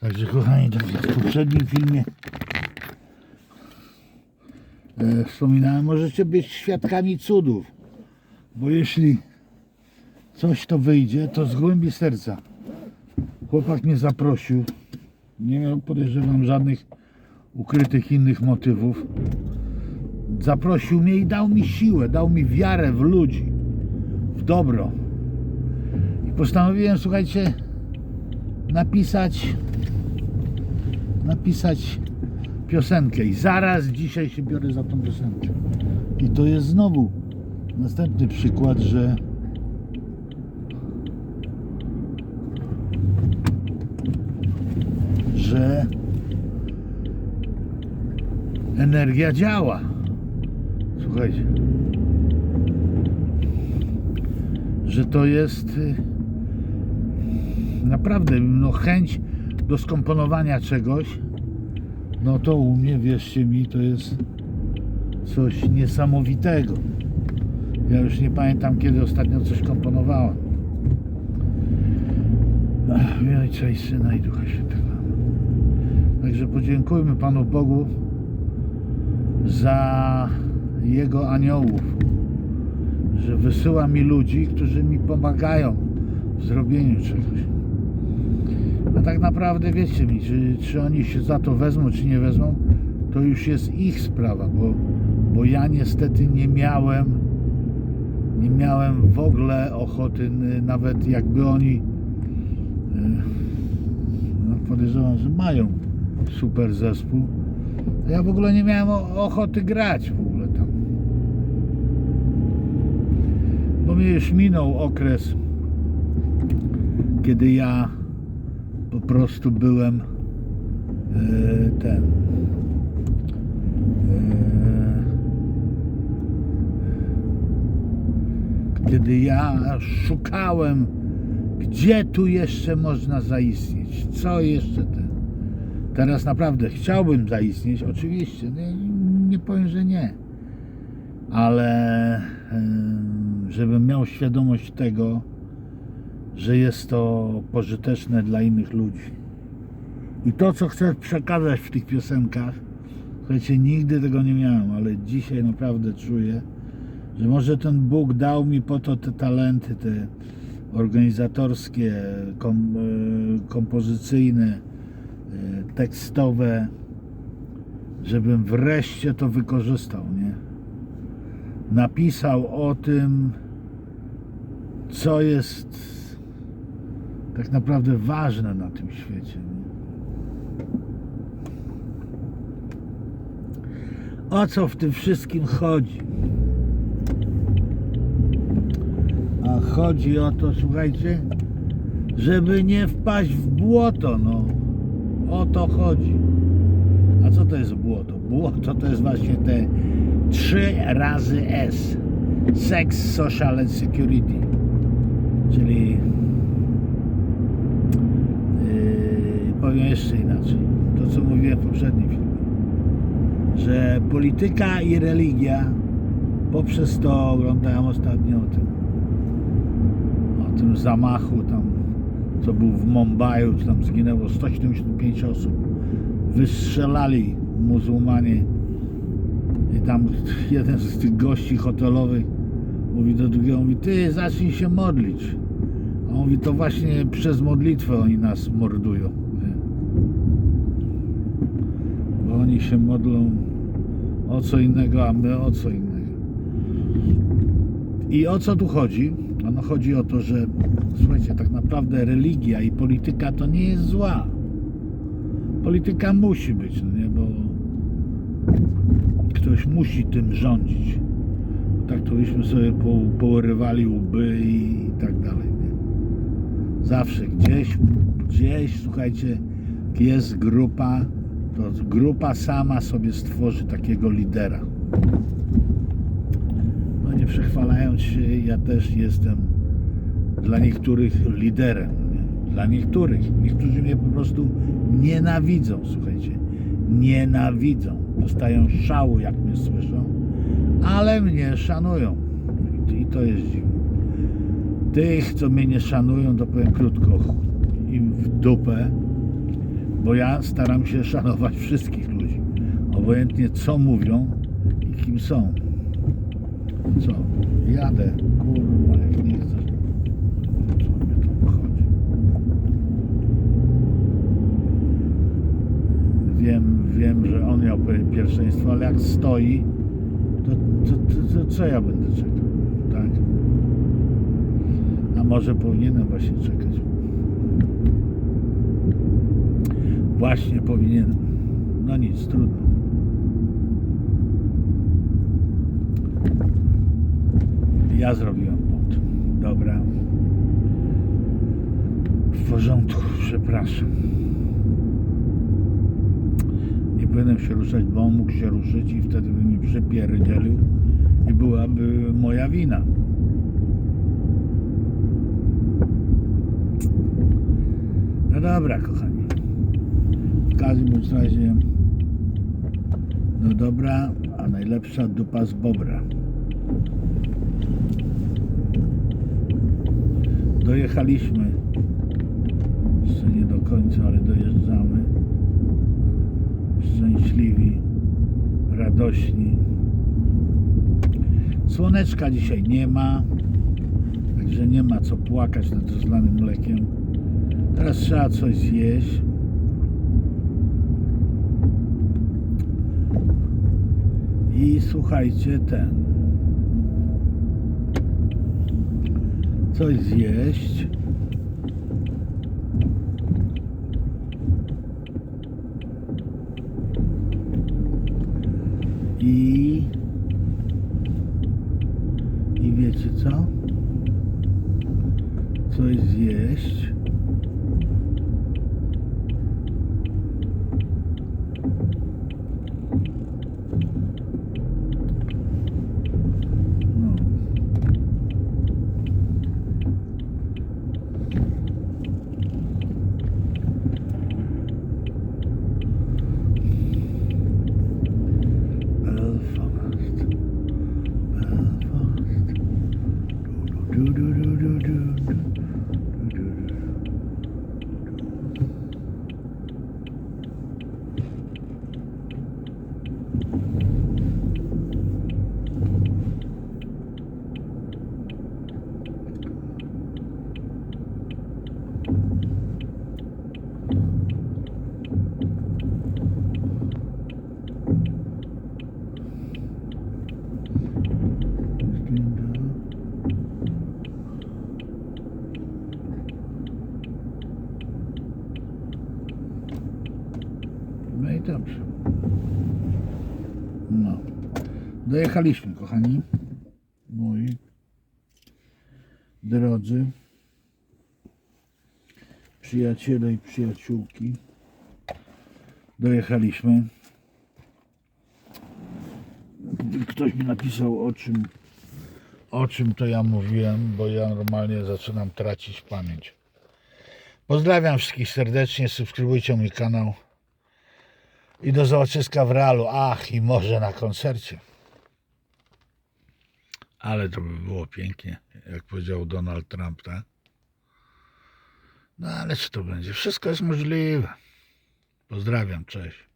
Także kochani, tak jak w poprzednim filmie e, wspominałem, możecie być świadkami cudów. Bo jeśli coś to wyjdzie, to z głębi serca. Chłopak mnie zaprosił. Nie miał, podejrzewam, żadnych ukrytych innych motywów. Zaprosił mnie i dał mi siłę, dał mi wiarę w ludzi, w dobro. I postanowiłem, słuchajcie, napisać napisać piosenkę i zaraz dzisiaj się biorę za tą piosenkę. I to jest znowu następny przykład, że że energia działa. Słuchajcie. Że to jest y, naprawdę no, chęć do skomponowania czegoś. No to u mnie, wierzcie mi, to jest coś niesamowitego. Ja już nie pamiętam, kiedy ostatnio coś komponowałem. Ach, w Ojca i Syna i Ducha Świętego. Także podziękujmy Panu Bogu za Jego aniołów, że wysyła mi ludzi, którzy mi pomagają w zrobieniu czegoś. A tak naprawdę wiecie mi, czy, czy oni się za to wezmą, czy nie wezmą, to już jest ich sprawa, bo, bo ja niestety nie miałem nie miałem w ogóle ochoty, nawet jakby oni e, no podejrzewam, że mają super zespół. Ja w ogóle nie miałem ochoty grać w ogóle tam. Bo mi już minął okres, kiedy ja po prostu byłem e, ten e, kiedy ja szukałem gdzie tu jeszcze można zaistnieć co jeszcze ten teraz naprawdę chciałbym zaistnieć oczywiście nie, nie powiem, że nie ale em, żebym miał świadomość tego że jest to pożyteczne dla innych ludzi. I to, co chcę przekazać w tych piosenkach, słuchajcie, nigdy tego nie miałem, ale dzisiaj naprawdę czuję, że może ten Bóg dał mi po to te talenty, te organizatorskie, kom, e, kompozycyjne, e, tekstowe, żebym wreszcie to wykorzystał, nie? Napisał o tym, co jest tak naprawdę ważne na tym świecie. O co w tym wszystkim chodzi? A chodzi o to, słuchajcie, żeby nie wpaść w błoto, no. O to chodzi. A co to jest błoto? Błoto to jest właśnie te trzy razy S. Sex, Social and Security. Czyli Yy, powiem jeszcze inaczej. To, co mówiłem w poprzednim filmie. Że polityka i religia poprzez to oglądałem ostatnio o tym o tym zamachu tam co był w Mumbaiu, czy tam zginęło 175 osób. Wystrzelali muzułmanie i tam jeden z tych gości hotelowych mówi do drugiego, mówi, ty zacznij się modlić. A on mówi, to właśnie przez modlitwę oni nas mordują. Bo oni się modlą o co innego, a my o co innego. I o co tu chodzi? Ano chodzi o to, że słuchajcie, tak naprawdę religia i polityka to nie jest zła. Polityka musi być, no nie, bo ktoś musi tym rządzić. Tak to byśmy sobie po, porywali łby i, i tak dalej. Nie? Zawsze gdzieś, gdzieś, słuchajcie, jest grupa, to grupa sama sobie stworzy takiego lidera. No nie przechwalając się, ja też jestem dla niektórych liderem. Dla niektórych. Niektórzy mnie po prostu nienawidzą, słuchajcie. Nienawidzą. Dostają szału, jak mnie słyszą, ale mnie szanują. I to jest dziwne. Tych, co mnie nie szanują, to powiem krótko, im w dupę, Bo ja staram się szanować wszystkich ludzi. Obojętnie co mówią i kim są. Co? Jadę, kurwa, jak nie chcesz. Wiem, wiem, że on miał pierwszeństwo, ale jak stoi, to, to, to, to co ja będę czekał? Tak? A może powinienem właśnie czekać? Właśnie powinienem. No nic, trudno. Ja zrobiłem błąd. Dobra. W porządku, przepraszam. Nie powinienem się ruszać, bo on mógł się ruszyć i wtedy by mi przypierdzielił i byłaby moja wina. No dobra, kochani. Każdym bądź razie no dobra, a najlepsza dupa z bobra. Dojechaliśmy. Jeszcze nie do końca, ale dojeżdżamy. Szczęśliwi, radośni. Słoneczka dzisiaj nie ma, także nie ma co płakać nad rozlanym mlekiem. Teraz trzeba coś zjeść. I słuchajcie, ten. Coś zjeść. I. I wiecie co? Coś zjeść. Dobrze. No. Dojechaliśmy, kochani. Moi drodzy przyjaciele i przyjaciółki. Dojechaliśmy. Ktoś mi napisał o czym o czym to ja mówiłem, bo ja normalnie zaczynam tracić pamięć. Pozdrawiam wszystkich serdecznie, subskrybujcie mój kanał i do zobaczyska w realu. Ach, i może na koncercie. Ale to by było pięknie, jak powiedział Donald Trump, tak? No ale czy to będzie? Wszystko jest możliwe. Pozdrawiam, cześć.